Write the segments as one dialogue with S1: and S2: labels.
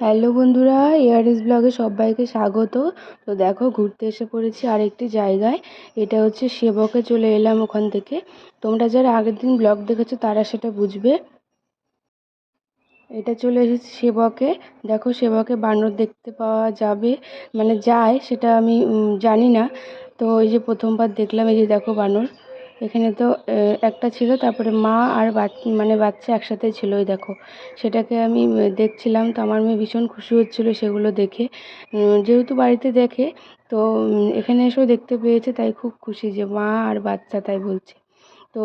S1: Hello বন্ধুরা ARS ব্লগে সবাইকে স্বাগত। তো দেখো, ঘুরতে এসে পড়েছি আরেকটি জায়গায়। এটা হচ্ছে সেবকে চলে এলাম ওখান থেকে। তোমরা যারা আগের দিন ব্লগ দেখেছ, তারা সেটা বুঝবে। এটা চলে এসেছি সেবকে। দেখো, সেবকে বানর দেখতে পাওয়া যাবে। মানে যায়, সেটা আমি জানি না। তো এই যে প্রথমবার দেখলাম, এই যে দেখো বানর। এখানে তো একটা ছিল, তারপরে মা আর মানে বাচ্চা একসাথে ছিল ওই দেখো। সেটাকে আমি দেখছিলাম, তো আমার মেয়ে ভীষণ খুশি হচ্ছিল সেগুলো দেখে। যেহেতু বাড়িতে দেখে, তো এখানে এসেও দেখতে পেয়েছে, তাই খুব খুশি যে মা আর বাচ্চা, তাই বলছে। তো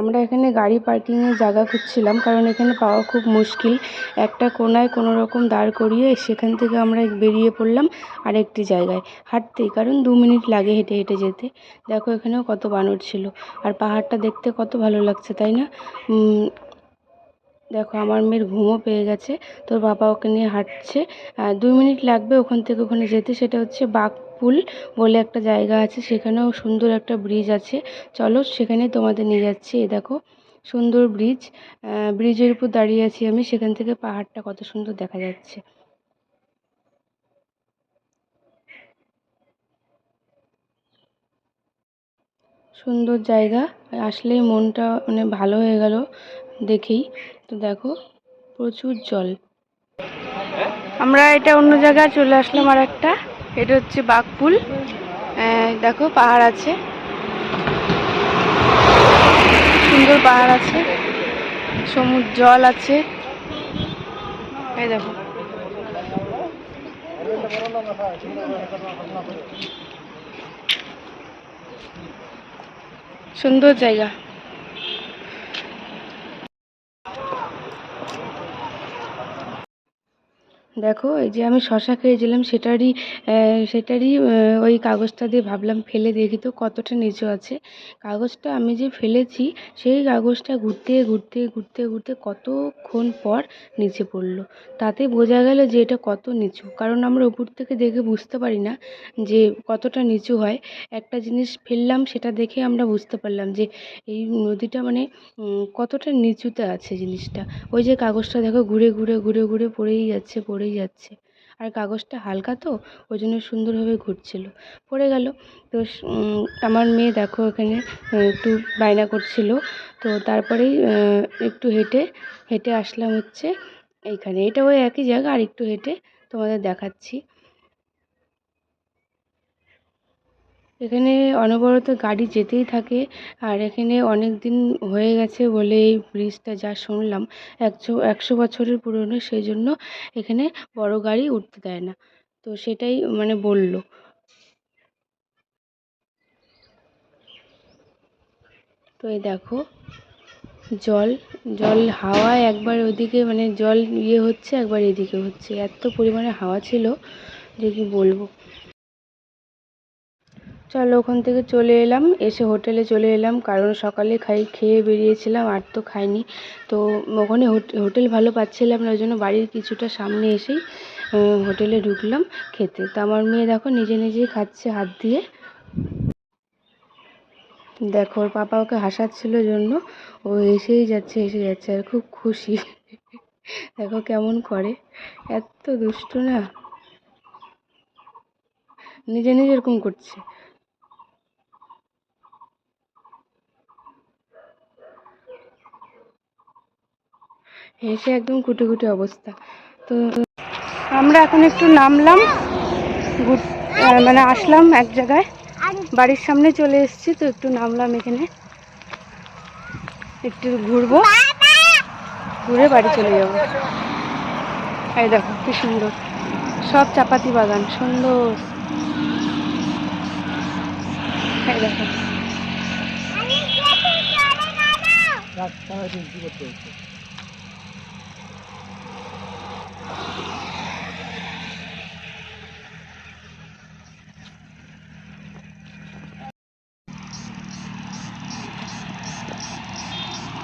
S1: আমরা এখানে গাড়ি পার্কিংয়ের জায়গা খুঁজছিলাম, কারণ এখানে পাওয়া খুব মুশকিল। একটা কোনায় কোনো রকম দাঁড় করিয়ে সেখান থেকে আমরা বেরিয়ে পড়লাম আরেকটি জায়গায় হাঁটতেই, কারণ দু মিনিট লাগে হেঁটে হেঁটে যেতে। দেখো এখানেও কত বানর ছিল, আর পাহাড়টা দেখতে কত ভালো লাগছে, তাই না? দেখো আমার মেয়ের ঘুমও পেয়ে গেছে, তোর বাবা ওকে নিয়ে হাঁটছে। দুই মিনিট লাগবে ওখান থেকে ওখানে যেতে, সেটা হচ্ছে বাঘপুল বলে একটা জায়গা আছে সেখানেও সুন্দর একটা ব্রিজ আছে। চলো সেখানে তোমাদের নিয়ে যাচ্ছি এ দেখো সুন্দর ব্রিজ ব্রিজের উপর দাঁড়িয়ে আছি আমি সেখান থেকে পাহাড়টা কত সুন্দর দেখা যাচ্ছে। সুন্দর জায়গা আসলেই মনটা মানে ভালো হয়ে গেল দেখেই। তো দেখো প্রচুর জল। আমরা এটা অন্য জায়গায় চলে আসলাম আর একটা এটা হচ্ছে বাঘপুল। দেখো, পাহাড় আছে। সুন্দর পাহাড় আছে। সমুদ্র, জল আছে। এই দেখো। সুন্দর জায়গা। দেখো, এই যে আমি শশা খেয়েছিলাম, সেটারই সেটারই ওই কাগজটা দিয়ে ভাবলাম ফেলে দেখি তো কতটা নিচু আছে। কাগজটা আমি যে ফেলেছি, সেই কাগজটা ঘুরতে ঘুরতে ঘুরতে ঘুরতে কতক্ষণ পর নিচে পড়ল। তাতে বোঝা গেল যে এটা কত নিচু। কারণ আমরা উপর থেকে দেখে বুঝতে পারি না যে কতটা নিচু হয়। একটা জিনিস ফেললাম, সেটা দেখে আমরা বুঝতে পারলাম যে এই নদীটা মানে কতটা নিচুতে আছে জিনিসটা। ওই যে কাগজটা দেখো, ঘুরে ঘুরে ঘুরে ঘুরে পড়েই যাচ্ছে পড়ে পড়েই যাচ্ছে। আর কাগজটা হালকা তো ওই জন্য সুন্দরভাবে ঘুরছিলো। পড়ে গেল। তো আমার মেয়ে দেখো এখানে একটু বায়না করছিল। তো তারপরেই একটু হেঁটে হেঁটে আসলাম হচ্ছে এইখানে। এটা ওই একই জায়গা আর একটু হেঁটে তোমাদের দেখাচ্ছি। এখানে অনবরত গাড়ি যেতেই থাকে। আর এখানে অনেক দিন হয়ে গেছে বলে এই ব্রিজটা যা শুনলাম, একশো একশো বছরের পুরনো, সেই জন্য এখানে বড় গাড়ি উঠতে দেয় না। তো সেটাই মানে বলল। তো এই দেখো, জল জল হাওয়ায় একবার ওদিকে মানে জল ইয়ে হচ্ছে, একবার এদিকে হচ্ছে। এত পরিমাণে হাওয়া ছিল যে কি বলব? চলো ওখান থেকে চলে এলাম। এসে হোটেলে চলে এলাম। কারণ সকালে খাই, খেয়ে বেরিয়েছিলাম, আর তো খাইনি। তো ওখানে হোটেল ভালো পাচ্ছিলাম না, ওই জন্য বাড়ির কিছুটা সামনে এসেই হোটেলে ঢুকলাম খেতে। তো আমার মেয়ে দেখো নিজে নিজেই খাচ্ছে হাত দিয়ে। দেখো, ওর পাপা ওকে হাসাচ্ছিল জন্য। ও এসেই যাচ্ছে, এসে যাচ্ছে, আর খুব খুশি। দেখো কেমন করে। এত দুষ্টু না। নিজে নিজে এরকম করছে। হেসে একদম কুটে কুটে অবস্থা। তো আমরা এখন একটু নামলাম মানে আসলাম এক জায়গায়। বাড়ির সামনে চলে এসেছি তো একটু নামলাম এখানে। একটু ঘুরবো ঘুরে বাড়ি চলে যাব। এই দেখো কি সুন্দর। সব চাপাতি বাগান সুন্দর। এই দেখো।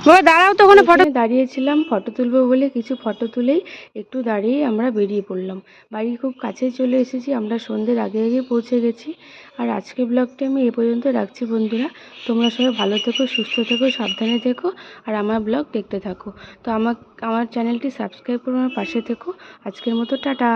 S1: বাবা দাঁড়াও তো ওখানে ফটো দাঁড়িয়েছিলাম ফটো তুলবো বলে কিছু ফটো তুলেই একটু দাঁড়িয়ে আমরা বেরিয়ে পড়লাম। বাড়ির খুব কাছে চলে এসেছি আমরা সন্ধ্যের আগে আগে পৌঁছে গেছি। আর আজকের ব্লগটা আমি এ পর্যন্ত রাখছি বন্ধুরা। তোমরা সবাই ভালো থেকো সুস্থ থেকো সাবধানে থেকো আর আমার ব্লগ দেখতে থাকো। তো আমার আমার চ্যানেলটি সাবস্ক্রাইব করে আমার পাশে থেকো। আজকের মতো টাটা।